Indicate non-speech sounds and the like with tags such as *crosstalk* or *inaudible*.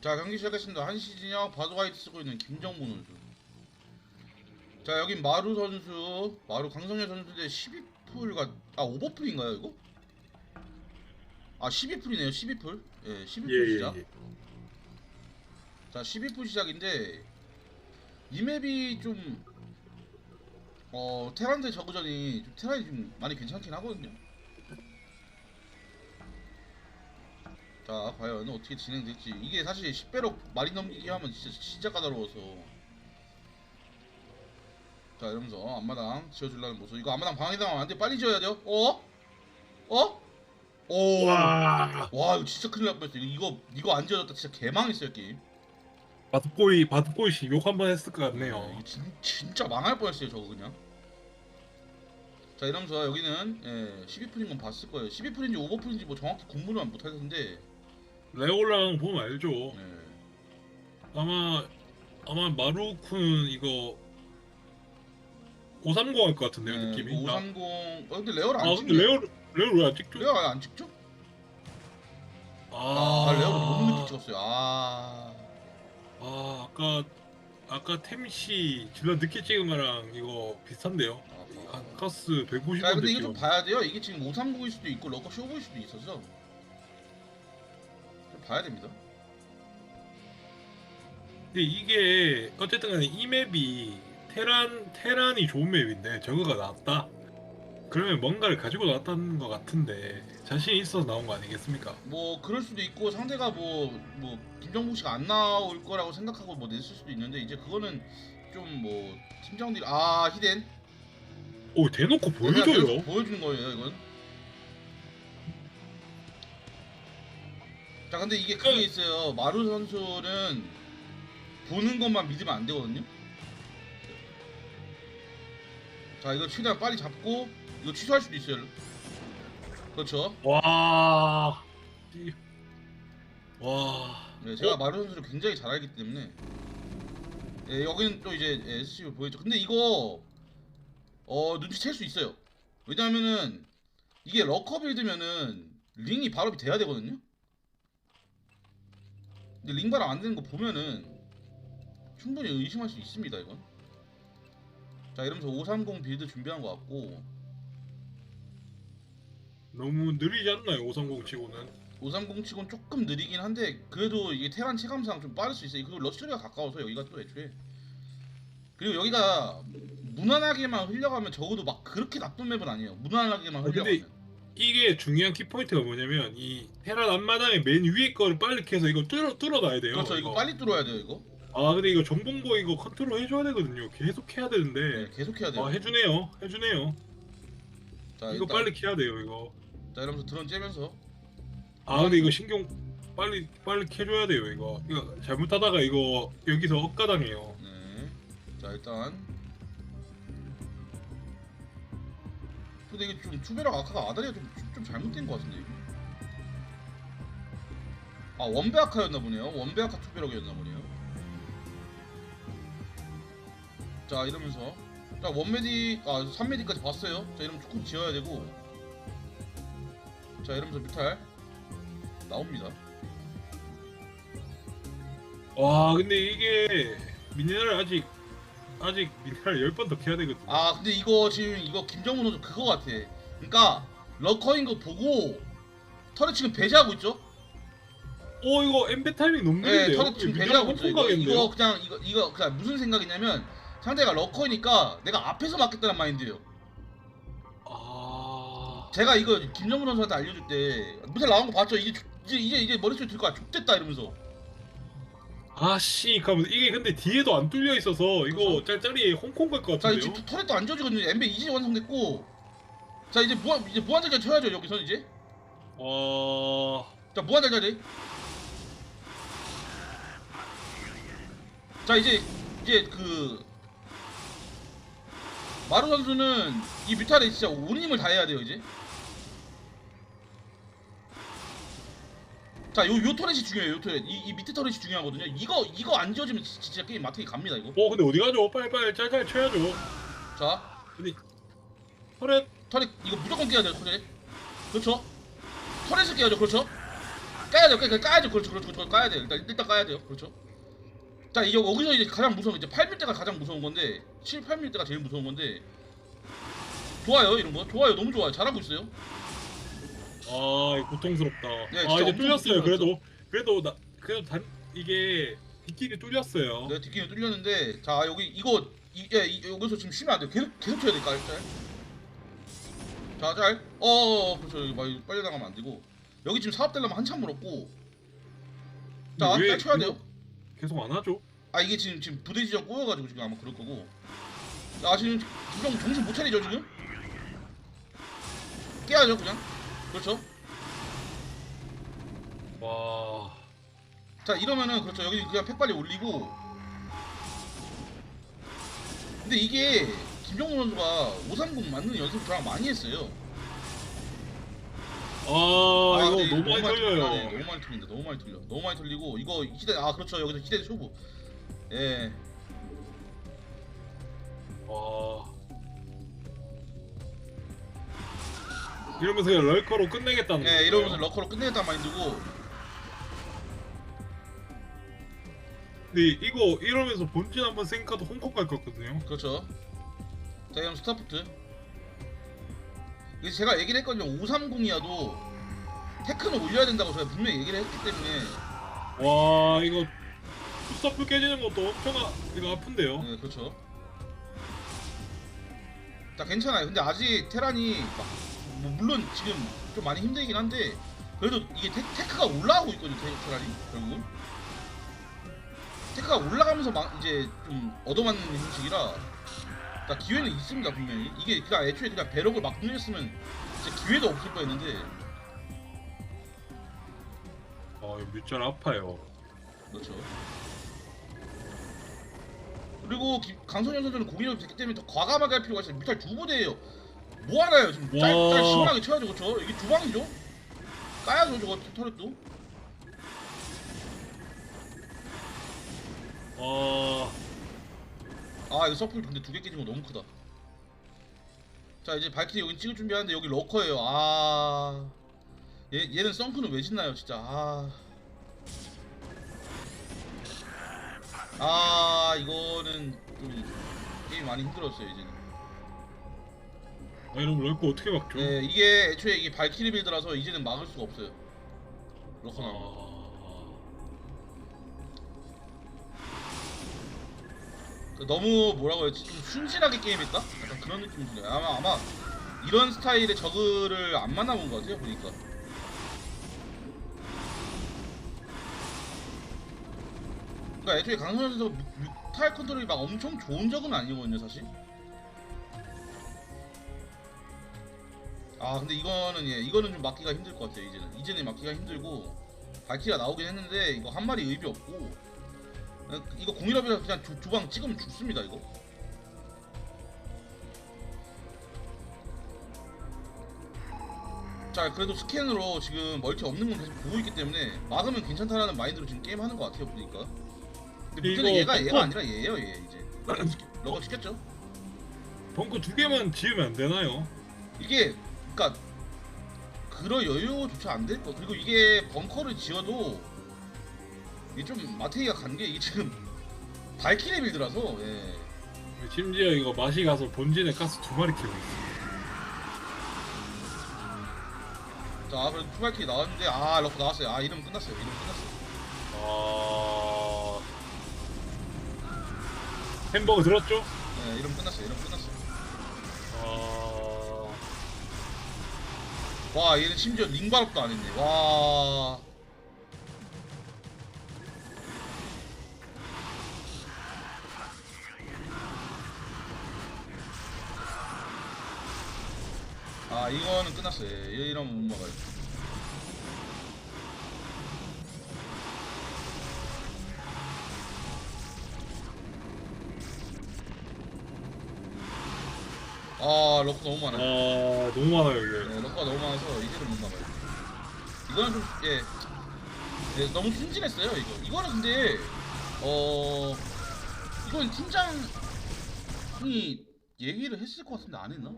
자 경기 시작했습니다. 한시 진영 바드와이트 쓰고 있는 김정무 선수. 자 여긴 마루 선수, 마루 강성현 선수인데 12풀과 아 오버풀인가요 이거? 아 12풀이네요 12풀. 예 12풀 시작. 예예예. 자 12풀 시작인데 이 맵이 좀 어, 테란대 저그전이 좀 테란이 좀 많이 괜찮긴 하거든요. 자, 과연 어떻게 진행될지. 이게 사실 10배로 많이 넘기기 하면 진짜, 진짜 까다로워서. 자, 이러면서 앞마당 지어주려는 모습. 이거 앞마당 방해당하면 안 돼. 빨리 지어야 돼요. 어? 어? 오. 와, 와 이거 진짜 큰일 날 뻔했어. 이거, 이거 안 지어졌다. 진짜 개망했어요, 게임. 바둑보이 바둑보이 씨 욕 한번 했을 것 네, 같네요. 이거 진, 진짜 망할 뻔했어요 저거 그냥 자 이러면서 여기는 예, 12풀인 건 봤을 거예요 12풀인지 오버풀인지 뭐 정확히 공부를 못하겠는데 레올랑 보면 알죠. 예. 아마 아마 마루쿤 이거 530 할 것 같은데요 예, 느낌이. 뭐 나- 530 어, 근데 레어를 안아 찍네 레오 레오 왜안 찍죠? 레어 안 찍죠? 아, 레어를 너무 늦게 찍었어요 아 아 아까 아까 템시 질러 늦게 찍은 거랑 이거 비슷한데요. 아, 아, 가스 150원 자 근데 이거 좀. 봐야 돼요 이게 지금 530일 수도 있고 러커 쇼보일 수도 있어서 좀 봐야 됩니다 근데 이게 어쨌든 간에 이 맵이 테란 테란이 좋은 맵인데 저거가 나왔다. 그러면 뭔가를 가지고 나왔다는 것 같은데 자신이 있어서 나온 거 아니겠습니까? 뭐 그럴 수도 있고 상대가 뭐 뭐 김정국 씨가 안 나올 거라고 생각하고 뭐 냈을 수도 있는데 이제 그거는 좀 뭐 팀장들이 아 히덴 오 대놓고 보여줘요. 보여주는 거예요 이건 자 근데 이게 그게 있어요 마루 선수는 보는 것만 믿으면 안 되거든요 자 이거 최대한 빨리 잡고 이거 취소할 수도 있어요 그렇죠 와. 이- 와. 네, 제가 어? 마루 선수를 굉장히 잘 알기 때문에 예, 여기는 또 이제 SC를 보였죠. 근데 이거 어 눈치챌 수 있어요. 왜냐하면은 이게 러커 빌드면은 링이 발업이 돼야 되거든요. 근데 링 발업 안 되는 거 보면은 충분히 의심할 수 있습니다 이건. 자 이러면서 530 빌드 준비한 것 같고 너무 느리지 않나요 530 치고는? 530 치곤 조금 느리긴 한데 그래도 이게 테란 체감상 좀 빠를 수 있어요. 그리고 러시리가 가까워서 여기가 또 애초에 그리고 여기가 무난하게만 흘려가면 적어도 막 그렇게 나쁜 맵은 아니에요. 무난하게만 어, 근데 흘려가면. 이게 중요한 키포인트가 뭐냐면 이 테란 앞마당의 맨 위에 거를 빨리 캐서 이거 뚫어 뚫어놔야 돼요. 그렇죠. 이거 빨리 뚫어야 돼요. 이거. 아 근데 이거 정봉보 이거 컨트롤 해줘야 되거든요. 계속 해야 되는데. 네, 계속 해야 돼요. 아 해주네요. 해주네요. 자, 이거 일단- 빨리 캐야 돼요 이거. 자 이러면서 드론 째면서 아 근데 이거 신경 빨리 빨리 캐줘야 돼요 이거. 이거 잘못하다가 이거 여기서 억가당해요. 네. 자 일단 근데 이게 좀 투베락 아카가 아다리가 좀, 좀, 좀 잘못된 것 같은데 이게. 아 원베 아카였나 보네요. 원베 아카 투베락이었나 보네요. 자 이러면서. 자 원메디 아 3메디까지 봤어요. 자 이러면 조금 지어야 되고. 자 이러면서 뮤탈 나옵니다. 와 근데 이게 미네랄 아직 아직 미네랄 10번 더 캐야 되거든 요. 아 근데 이거 지금 이거 김정문 선수 그거 같아. 그러니까 러커인 거 보고 털에 지금 배제하고 있죠? 오 이거 엠베 타이밍 너무 네? 털에 지금 배제하고. 홈 이거? 이거 그냥 이거 이거 그냥 무슨 생각이냐면 상대가 러커이니까 내가 앞에서 맞겠다는 마인드예요. 아... 제가 이거 김정문 선수한테 알려줄 때 무슨 나온 거 봤죠? 이제 조- 이제 이제 이제 머릿속에 들 거야. 족됐다 이러면서. 아씨 가면 이게 근데 뒤에도 안 뚫려 있어서 이거 짤짤이 홍콩 갈 것자 같은데요? 이제 털에도 안 지워지거든요. 엠베 이제 완성됐고. 자 이제 무한 이제 무한장전 쳐야죠 여기서 이제. 와... 자 무한장전이. 자 이제 이제 그 마루 선수는 이 뮤탈에 진짜 온 힘을 다해야 돼요 이제. 자, 요, 요 터렛이 중요해요, 요 터렛. 이, 이 밑에 터렛이 중요하거든요. 이거, 이거 안 지워지면 지- 진짜 게임 마트에 갑니다, 이거. 어 근데 어디 가죠? 빨리 빨리 짤짤 쳐야죠 자, 터렛 터렛, 이거 무조건 깨야 돼요, 터렛. 그렇죠? 터렛을 깨야죠, 그렇죠? 까야 돼요. 까야, 까야 죠. 그렇죠, 그렇죠, 그렇죠. 까야 돼요. 일단 일단 까야 돼요. 그렇죠. 자, 이게 여기서 이제 가장 무서운 게 이제 8밀 때가 가장 무서운 건데 7, 8밀 때가 제일 무서운 건데 좋아요 이런 거 좋아요 너무 좋아요 잘하고 있어요 아 이거 고통스럽다. 네, 아 진짜 이제 엄청 뚫렸어요. 그래도. 그래도 나 그래도 단 이게 뒷길이 뚫렸어요. 내가 뒷기는 뚫렸는데 자 여기 이거 이, 예, 이, 여기서 지금 쉬면 안 돼요. 계속 계속 쳐야 될까 짤 자 짤. 어 어 어 그렇죠. 여기 막 빨리 나가면 안 되고. 여기 지금 사업 되려면 한참 멀었고. 자왜짤 쳐야 돼요. 계속 안 하죠? 아 이게 지금 지금 부대 지점 꼬여가지고 지금 아마 그럴 거고. 아 지금 김정 정신 못 차리죠 지금? 깨야죠 그냥 그렇죠? 와. 자 이러면은 그렇죠. 여기 그냥 팩 빨리 올리고. 근데 이게 김정우 선수가 530 맞는 연습 저랑 많이 했어요. 아, 근데 이거 너무 많이 틀리네, 걸려요. 너무 많이 틀린다 너무 많이 틀려. 너무 많이 틀리고 이거 희대 아 그렇죠. 여기서 희대 초보. 예. 와. 이러면서 그냥 럴커로 끝내겠다는 예, 거예요. 이러면서 러커로 끝내겠다 마인드고 근데 이거 이러면서 본진 한번 생각도 홍콩 갈 거거든요. 그렇죠 자 그럼 스타포트 이게 제가 얘기를 했거든요 530이어도 테크는 올려야 된다고 제가 분명히 얘기를 했기 때문에 와 이거 투서플 깨지는 것도 엄청 아, 이거 아픈데요. 네, 그렇죠. 자, 괜찮아요. 근데 아직 테란이 막, 뭐 물론 지금 좀 많이 힘들긴 한데 그래도 이게 테, 테크가 올라가고 있거든요. 테, 테란이 결국은 테크가 올라가면서 막 이제 좀 얻어맞는 형식이라 자, 기회는 있습니다 분명히. 이게 그냥 애초에 그냥 배럭을 막 늘렸으면 진짜 기회도 없을 뻔했는데 아 이거 뮤짤 아파요. 그렇죠. 그리고 기- 강선현 선수는 공인이 됐기 때문에 더 과감하게 할 필요가 있어요. 뮤탈 두 부대예요. 뭐 하나요 지금? 짤, 와. 짤 시원하게 쳐야죠, 그렇죠? 이게 두 방이죠? 까야죠, 저거 터렛도. 와. 아, 이거 서플 근데 두개거 너무 크다. 자, 이제 발키리 여기 찍을 준비하는데 여기 러커예요. 아, 얘 얘는 썬크는 왜 짓나요, 진짜? 아. 아, 이거는 좀 게임 많이 힘들었어요, 이제는. 아 이러면 럴커 어떻게 막죠? 네, 이게 애초에 이게 발키리 빌드라서 이제는 막을 수가 없어요. 러커 나면. 아. 너무 뭐라고 해야지 좀 순진하게 게임했다? 약간 그런 느낌이 드네요. 아마 아마 이런 스타일의 저그를 안 만나본 것 같아요 보니까. 그러니까 애초에 강선현 선수가 뮤- 뮤탈 컨트롤이 막 엄청 좋은 적은 아니거든요 사실. 아 근데 이거는 예 이거는 좀 막기가 힘들 것 같아요 이제는. 이제는 막기가 힘들고 발키가 나오긴 했는데 이거 한 마리 의미 없고 어, 이거 공일업이라서 그냥 두, 두방 찍으면 죽습니다 이거. 자 그래도 스캔으로 지금 멀티 없는 건 계속 보고 있기 때문에 막으면 괜찮다라는 마인드로 지금 게임 하는 것 같아요 보니까. 근데 문제는 얘가 얘가 벙커- 아니라 얘예요 얘 이제. *clears throat* 러거 시켰죠? 벙커 두 개만 지으면 안 되나요? 이게 그니까 그럴 여유조차 안 될 거 그리고 이게 벙커를 지어도 이게 좀 마테이가 간 게 이게 지금 발키리 빌드라서 예. 심지어 이거 맛이 가서 본진에 가스 두 마리 키우고 있어. 자 그래도 투발키 나왔는데 아 럭커 나왔어요 아 이러면 끝났어요 이러면 끝났어요 아. 햄버거 들었죠? 네 이러면 끝났어요 이러면 끝났어요 아. 와 얘는 심지어 링발업도 안 했네. 와. 아 이거는 끝났어요. 예, 이러면 못 막아요 아 럭커 너무 많아요 아 너무 많아요 이게. 네, 럭커가 너무 많아서 이제는 못 막아요. 이거는 좀 예, 예, 너무 순진했어요 이거. 이거는 근데 어 이건 팀장이 얘기를 했을 것 같은데 안 했나?